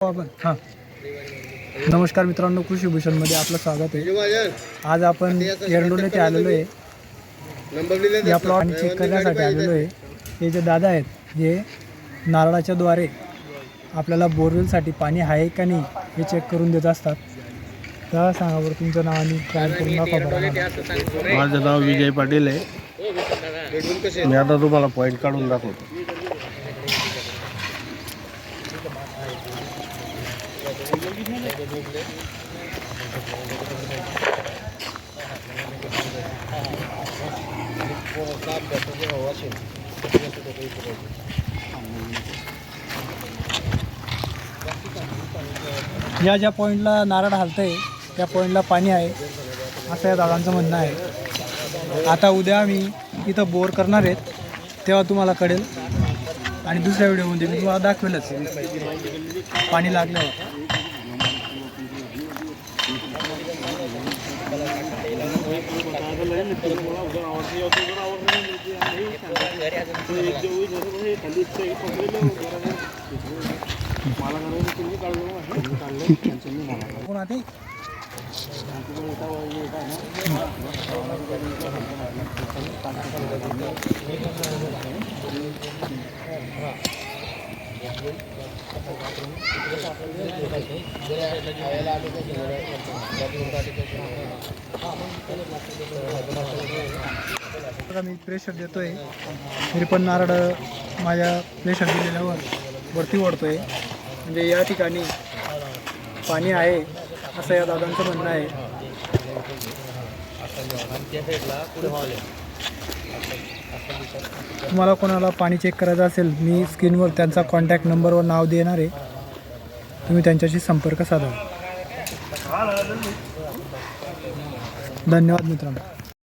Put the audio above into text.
आपण. हां. नमस्कार मित्रांनो कृषी भूषणमध्ये आपलं स्वागत आहे. आज आपण एरंडोल येथे आलेलो आहे. या प्लॉट चेक करण्यासाठी आलेलो आहे. हे जे दादा आहेत जे नारळाच्या द्वारे आपल्याला बोरवेलसाठी पाणी आहे का नाही हे चेक करून देत असतात. तर सांगा बरं तुमचं नाव आणि काय करून दाखवा माझं नाव विजय पाटील आहे. मी आता तुम्हाला पॉईंट काढून दाखवतो. या ज्या पॉईंटला नारळ हालतंय त्या पॉईंटला पाणी आहे असं या दादांचं म्हणणं आहे. आता उद्या आम्ही इथं बोर करणार आहेत तेव्हा तुम्हाला कळेल. आणि दुसऱ्या व्हिडिओमध्ये मी तुम्हाला दाखवेलच. पाणी लागल्यावर कोण आधी मी प्रेशर देतोय. तरी पण नारळ माझ्या प्रेशर दिलेल्यावर वरती ओढतोय. म्हणजे या ठिकाणी पाणी आहे असं या दादांचं म्हणणं आहे. तुम्हाला कोणाला पाणी चेक करायचं असेल मी स्क्रीनवर त्यांचा कॉन्टॅक्ट नंबरवर नाव देणार आहे. तुम्ही त्यांच्याशी संपर्क साधा. धन्यवाद मित्रांनो.